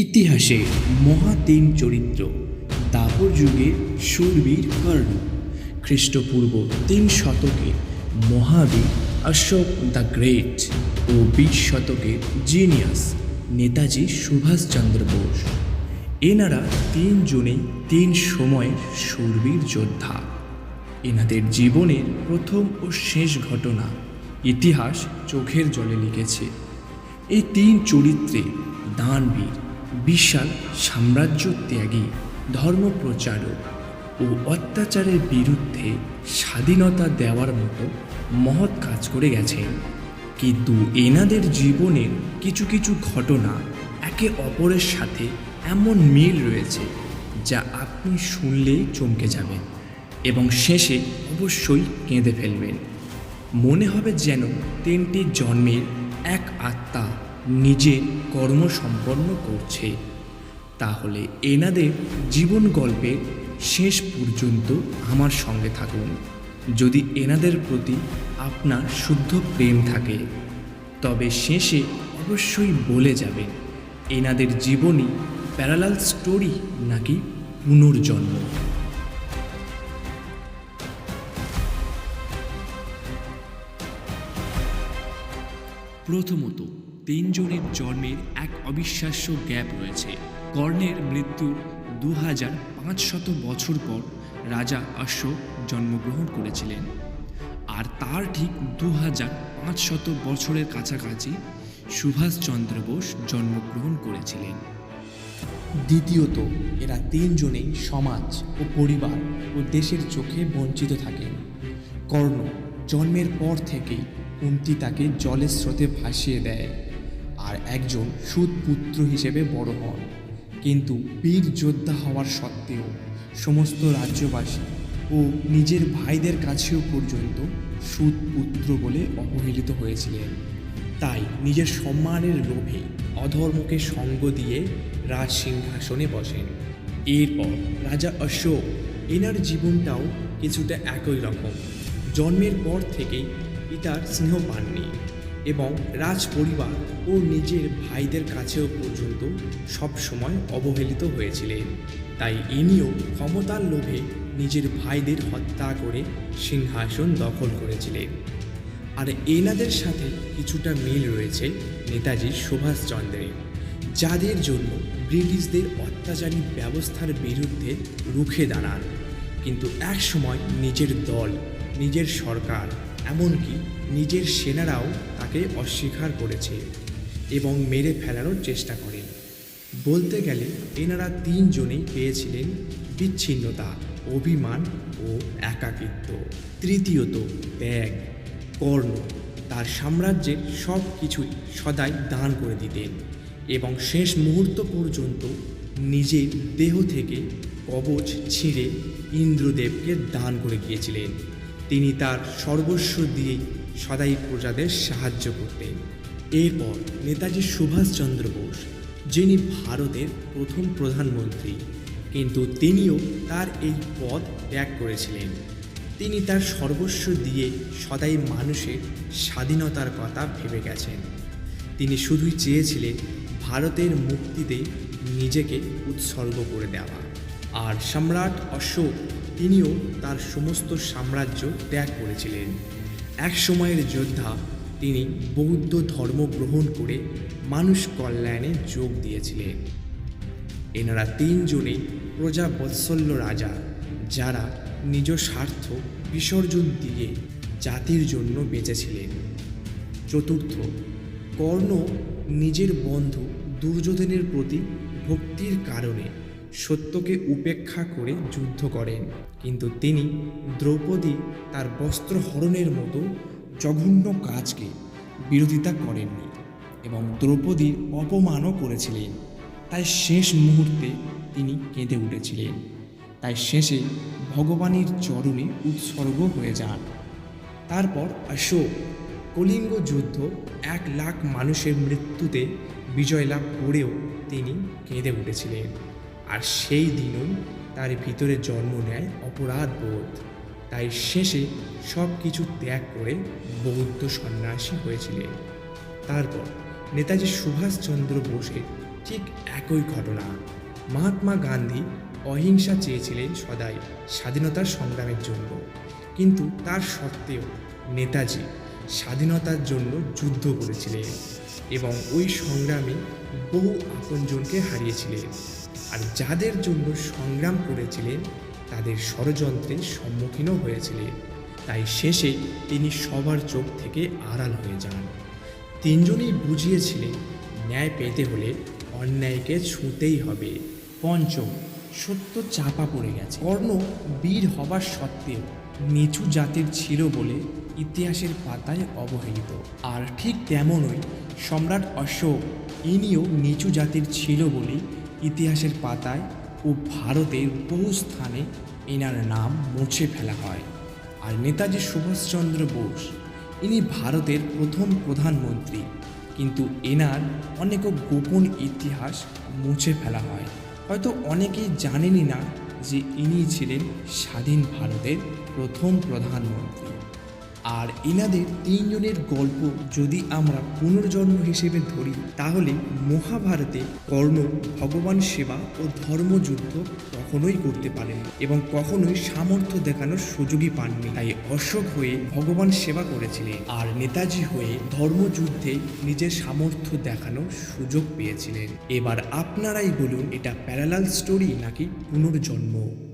ইতিহাসে মহা তিন চরিত্র, দাপর যুগে সুরবীর কর্ণ। খ্রিস্টপূর্ব তিন শতকে মহাবীর অশোক দ্য গ্রেট ও বিশ শতকে জিনিয়াস, নেতাজি সুভাষচন্দ্র বোস। এনারা তিনজনেই তিন সময়ের সুরবীর যোদ্ধা। এনাদের জীবনের প্রথম ও শেষ ঘটনা ইতিহাস চোখের জলে লিখেছে। এই তিন চরিত্রে দানবীর বিশাল সাম্রাজ্য ত্যাগী ধর্মপ্রচারক ও অত্যাচারের বিরুদ্ধে স্বাধীনতা দেওয়ার মতো মহৎ কাজ করে গেছেন। কিন্তু এনাদের জীবনের কিছু কিছু ঘটনা একে অপরের সাথে এমন মিল রয়েছে যা আপনি শুনলেই চমকে যাবেন এবং শেষে অবশ্যই কেঁদে ফেলবেন। মনে হবে যেন তিনটি জন্মের এক আত্মা নিজের কর্ম সম্পন্ন করছে। তাহলে এনাদের জীবন গল্পের শেষ পর্যন্ত আমার সঙ্গে থাকুন। যদি এনাদের প্রতি আপনার শুদ্ধ প্রেম থাকে, তবে শেষে অবশ্যই বলে যাবেন, এনাদের জীবনী প্যারালাল স্টোরি নাকি পুনর্জন্ম। প্রথমত তিনজনের জন্মের এক অবিশ্বাস্য গ্যাপ রয়েছে। কর্ণের মৃত্যুর দু হাজার পাঁচশত বছর পর রাজা অশোক জন্মগ্রহণ করেছিলেন। আর তার ঠিক দু হাজার পাঁচশত বছরের কাছাকাছি সুভাষচন্দ্র বোস জন্মগ্রহণ করেছিলেন। দ্বিতীয়ত, এরা তিনজনেই সমাজ ও পরিবার ও দেশের চোখে বঞ্চিত থাকেন কর্ণ জন্মের পর থেকেই কুন্তি তাকে জলের স্রোতে ভাসিয়ে দেয়। আর একজন সুদপুত্র হিসেবে বড় হন। কিন্তু বীর যোদ্ধা হওয়ার সত্ত্বেও সমস্ত রাজ্যবাসী ও নিজের ভাইদের কাছেও পর্যন্ত সুদপুত্র বলে অবহেলিত হয়েছিলেন। তাই নিজের সম্মানের লোভে অধর্মকে সঙ্গ দিয়ে রাজ সিংহাসনে বসেন। এরপর রাজা অশোক, এনার জীবনটাও কিছুটা একই রকম। জন্মের পর থেকেই পিতার স্নেহ পাননি। এবং রাজ পরিবার ও নিজের ভাইদের কাছেও পর্যন্ত সবসময় অবহেলিত হয়েছিলেন। তাই ইনিও ক্ষমতার লোভে নিজের ভাইদের হত্যা করে সিংহাসন দখল করেছিলেন। আর এনাদের সাথে কিছুটা মিল রয়েছে নেতাজি সুভাষচন্দ্রের যাদের জন্য ব্রিটিশদের অত্যাচারী ব্যবস্থার বিরুদ্ধে রুখে দাঁড়ান। কিন্তু একসময় নিজের দল, নিজের সরকার এমনকি নিজের সেনারাও তাকে অস্বীকার করেছে এবং মেরে ফেলানোর চেষ্টা করেন বলতে গেলে, এনারা তিনজনেই পেয়েছিলেন বিচ্ছিন্নতা, অভিমান ও একাকিত্ব। তৃতীয়ত, ত্যাগ, কর্ণ। তার সাম্রাজ্যের সব কিছুই সদাই দান করে দিতেন এবং শেষ মুহূর্ত পর্যন্ত নিজের দেহ থেকে কবচ ছিঁড়ে ইন্দ্রদেবকে দান করে গিয়েছিলেন। তিনি তার সর্বস্ব দিয়েই সদাই প্রজাদের সাহায্য করতেন। এরপর নেতাজি সুভাষচন্দ্র বোস, যিনি ভারতের প্রথম প্রধানমন্ত্রী, কিন্তু তিনিও তার এই পদ ত্যাগ করেছিলেন। তিনি তার সর্বস্ব দিয়ে সদাই মানুষের স্বাধীনতার কথা ভেবে গেছেন। তিনি শুধুই চেয়েছিলেন ভারতের মুক্তিতে নিজেকে উৎসর্গ করে দেওয়া। আর সম্রাট অশোক তিনিও তার সমস্ত সাম্রাজ্য ত্যাগ করেছিলেন। এক সময়ের যোদ্ধা, তিনি বৌদ্ধ ধর্ম গ্রহণ করে মানুষ কল্যাণে যোগ দিয়েছিলেন। এনারা তিনজনেই প্রজাবৎসল্য রাজা, যারা নিজ স্বার্থ বিসর্জন দিয়ে জাতির জন্য বেঁচেছিলেন। চতুর্থ, কর্ণ নিজের বন্ধু দুর্যোধনের প্রতি ভক্তির কারণে সত্যকে উপেক্ষা করে যুদ্ধ করেন। কিন্তু তিনি দ্রৌপদী তার বস্ত্র হরণের মতো জঘন্য কাজকে বিরোধিতা করেননি এবং দ্রৌপদীর অপমানও করেছিলেন। তাই শেষ মুহূর্তে তিনি কেঁদে উঠেছিলেন। তাই শেষে ভগবানের চরণে উৎসর্গ হয়ে যান। তারপর অশোক, কলিঙ্গ যুদ্ধ, এক লাখ মানুষের মৃত্যুতে বিজয় লাভ করেও তিনি কেঁদে উঠেছিলেন। আর সেই দিনই তার ভিতরে জন্ম নেয় অপরাধ বোধ। তাই শেষে সব কিছু ত্যাগ করে বৌদ্ধ সন্ন্যাসী হয়েছিলেন। তারপর নেতাজি সুভাষচন্দ্র বোসের ঠিক একই ঘটনা। মহাত্মা গান্ধী অহিংসা চেয়েছিলেন সদাই স্বাধীনতার সংগ্রামের জন্য। কিন্তু তার সত্ত্বেও নেতাজি স্বাধীনতার জন্য যুদ্ধ করেছিলেন এবং ওই সংগ্রামে বহু আপনজনকে হারিয়েছিলেন। আর যাদের জন্য সংগ্রাম করেছিলেন, তাদের ষড়যন্ত্রের সম্মুখীনও হয়েছিলেন। তাই শেষে তিনি সবার চোখ থেকে আড়াল হয়ে যান। তিনজনেই বুঝিয়েছিলেন, ন্যায় পেতে হলে অন্যায়কে ছুঁতেই হবে। পঞ্চম, সত্য চাপা পড়ে গেছে। কর্ণ বীর হবার সত্ত্বেও নিচু জাতির ছিল বলে ইতিহাসের পাতায় অবহেলিত। আর ঠিক তেমনই সম্রাট অশোক, ইনিও নিচু জাতির ছিল বলে ইতিহাসের পাতায় ও ভারতের বহু স্থানে এনার নাম মুছে ফেলা হয়। আর নেতাজি সুভাষচন্দ্র বোস, ইনি ভারতের প্রথম প্রধানমন্ত্রী, কিন্তু এনার অনেক গোপন ইতিহাস মুছে ফেলা হয়। হয়তো অনেকেই জানেনই না যে ইনি ছিলেন স্বাধীন ভারতের প্রথম প্রধানমন্ত্রী। আর এনাদের তিনজনের গল্প যদি আমরা পুনর্জন্ম হিসেবে ধরি, তাহলে মহাভারতে কর্ণ ভগবান সেবা ও ধর্মযুদ্ধ কখনোই করতে পারেন এবং কখনোই সামর্থ্য দেখানোর সুযোগই পাননি। তাই অশোক হয়ে ভগবান সেবা করেছিলেন আর নেতাজি হয়ে ধর্মযুদ্ধে নিজের সামর্থ্য দেখানোর সুযোগ পেয়েছিলেন। এবার আপনারাই বলুন, এটা প্যারালাল স্টোরি নাকি পুনর্জন্ম?